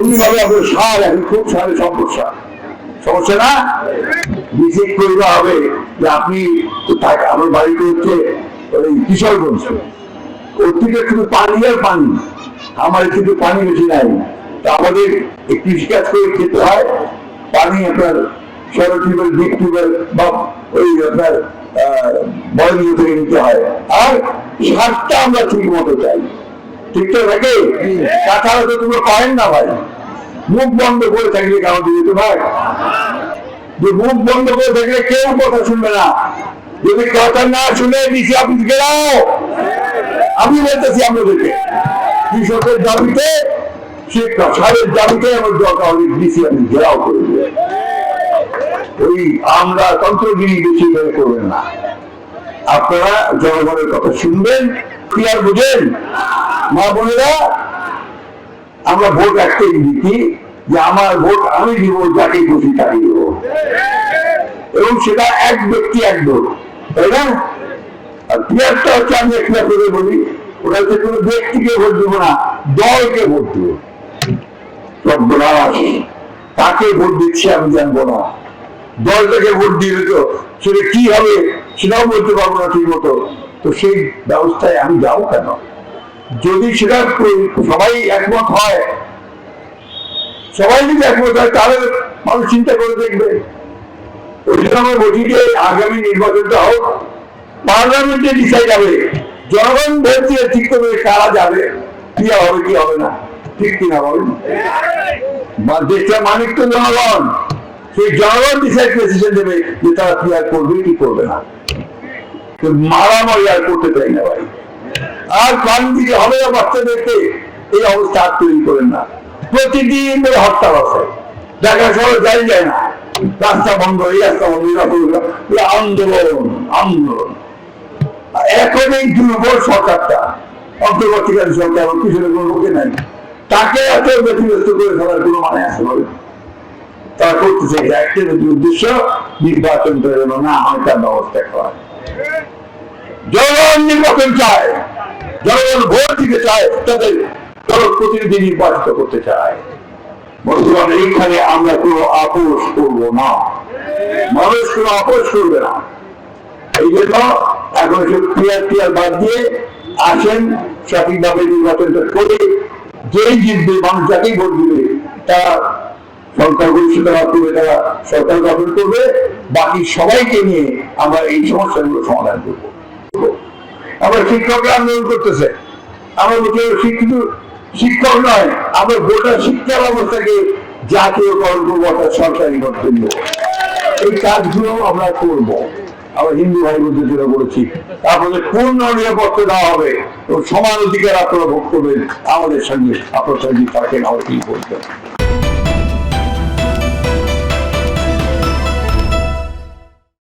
আমার পানি কিন্তু পানি। বেশি নাই। তা আমাদের কৃষিকাজ করে খেতে হয়। পানি আপনার সৌর টিউবেল ডিপ টিউবেল বা ওই আপনার বয়ল থেকে নিতে হয়। আর সারটা আমরা ঠিক মতো চাই। তাছাড়া তো তুমি না ভাই। মুখ বন্ধ করে থাকলে দিতে ভাই? যে মুখ বন্ধ করে থাকলে কেউ কথা শুনবে না। যদি কথা না শুনে ডিসি অফিস গেলাও আমি বলতেছি আপনাদেরকে, কৃষকের দাবিতে দাবিতে আমার দরকার হলে ডিসি অফিস করে ওই আমরা তন্ত্রগিরি বেশি করে করবেন না। আপনারা জনগণের কথা শুনবেন কি আর বুঝেন। মা বোনেরা, আমরা ভোট একটাই দিচ্ছি যে আমার ভোট আমি দিব যাকে খুশি তাকে দিব। এবং সেটা এক ব্যক্তি, এক ভোট তাই না? আর পিয়ারটা হচ্ছে আমি একটা করে বলি, ওটা হচ্ছে কোনো ব্যক্তিকে ভোট দেবো না, দলকে ভোট দেবো। তাকে ভোট দিচ্ছি আমি জানব না। দলটাকে ভোট দিলে তো সেটা কি হবে সেটাও বলতে পারব না ঠিক মতো তো সেই ব্যবস্থায় আমি যাও কেন? যদি সেটা সবাই একমত হয়, সবাই যদি একমত হয়, তাহলে মানুষ চিন্তা করে দেখবে। ওই জন্য আমরা বলছি যে, আগামী নির্বাচনটা হোক, পার্লামেন্টে ডিসাইড হবে। জনগণ ভোট দিয়ে ঠিক করবে কারা যাবে, কি হবে কি হবে না। ঠিক কিনা বলেন? বা দেশটার মালিক তো জনগণ। সেই জনগণ ডিসাইড ডিসিশন দেবে যে তারা কি আর করবে, কি করবে না। মারামারি আর করতে চাই না ভাই। আর প্রাণ দিতে হবে না বাচ্চাদেরকে, এই অবস্থা আর তৈরি করেন না। প্রতিদিন হরতাল আছে। ঢাকা শহর যাই যায় না। রাস্তা বন্ধ, এই রাস্তা বন্ধ আন্দোলন আন্দোলন। এখন এই দুর্বল সরকারটা, অন্তর্বর্তীকালীন সরকার পিছনে কোনো লোকে নাই। তাকে এত ব্যতিব্যস্ত করে ফেলার কোনো মানে আছে বলে? তারা করতেছে একটাই উদ্দেশ্য নির্বাচনটা যেন না হয় তার ব্যবস্থা করা। জনগণ নির্বাচন চায়। জনগণ ভোট দিতে চায়, তাদের দল প্রতিনিধি নির্বাচিত করতে চায়। বর্তমানে এইখানে আমরা কোনো আপোষ করব না। মানুষ কোনো আপোষ করবে না। এই জন্য এখন সব ক্লিয়ার ক্লিয়ার বাদ দিয়ে আসেন, সঠিকভাবে নির্বাচনটা করে যেই জিতবে, মানুষ যাকেই ভোট দিবে, তারা সরকার পরিষেবা লাভ করবে তারা সরকার গঠন করবে। বাকি সবাইকে নিয়ে আমরা এই সমস্যাগুলো সমাধান করব। আমরা শিক্ষকরা আন্দোলন করতেছে। আমরা বলছি শিক্ষিত শিক্ষক নয় আমরা গোটা শিক্ষা ব্যবস্থাকে জাতীয়করণ করব অর্থাৎ সরকারি করতে দিব এই কাজগুলো আমরা করব। আমরা হিন্দু ভাই বোনদের জন্য বলেছি আপনাদের পূর্ণ নিরাপত্তা দেওয়া হবে এবং সমান অধিকার আপনারা ভোগ করবেন, আমাদের সঙ্গে আপনার সঙ্গে থাকেন, আমাদের কি করবেন